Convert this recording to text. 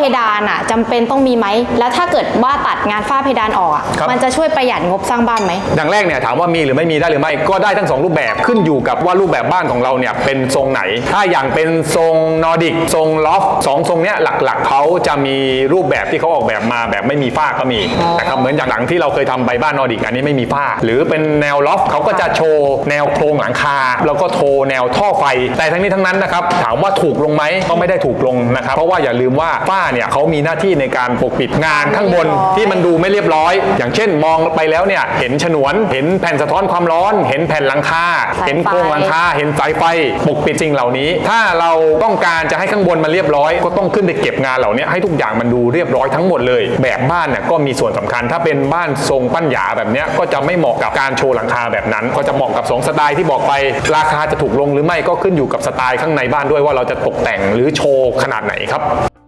เพดานอะจำเป็นต้องมีไหม แล้วถ้าเกิดว่าตัดงานฝ้าเพดานออกอะครับ มันจะช่วยประหยัดงบสร้างบ้านไหม อย่างแรกเนี่ยถามว่ามีหรือไม่มีได้หรือไม่ก็ได้ทั้งสองรูปแบบขึ้นอยู่กับว่ารูปแบบบ้านของเราเนี่ยเป็นทรงไหน ถ้าอย่างเป็นทรงนอร์ดิกทรงลอฟสองทรงเนี้ยหลักๆเขาจะมีรูปแบบที่เขาออกแบบมาแบบไม่มีฝ้าก็มีอ๋อ นะครับเหมือนอย่างหลังที่เราเคยทำไปบ้านนอร์ดิกอันนี้ไม่มีฝ้า หรือเป็นแนวลอฟเขาก็จะโชว์แนวโครงหลังคา แล้วก็โชว์แนวท่อไฟ แต่ทั้งนี้ทั้งนั้นนะครับถามว่าถูกลงไหมก็ไม่ได้ถูกลงนะครับเพราะว่าอย่าลืมว่าฝ้าเนี่ยเขามีหน้าที่ในการปกปิดงานข้างบนที่มันดูไม่เรียบร้อย อย่างเช่นมองไปแล้วเนี่ยเห็นฉนวน เห็นแผ่นสะท้อนความร้อน เห็นแผ่นหลังคาสายไฟเห็นโครงหลังคาเห็นสายไฟปกปิดสิ่งเหล่านี้ ถ้าเราต้องการจะให้ข้างบนมันเรียบร้อย ก็ต้องขึ้นไปเก็บงานเหล่านี้ให้ทุกอย่างมันดูเรียบร้อยทั้งหมดเลย แบบบ้านเนี่ยก็มีส่วนสำคัญ ถ้าเป็นบ้านทรงปั้นหยาแบบเนี้ยก็จะไม่เหมาะกับการโชว์หลังคาแบบนั้น ก็จะเหมาะกับสองสไตล์ที่บอกไป ราคาจะถูกลงหรือไม่ก็ขึ้นอยู่กับสไตล์ข้างในบ้านด้วยว่าเราจะตกแต่งหรือโชว์ขนาดไหนครับ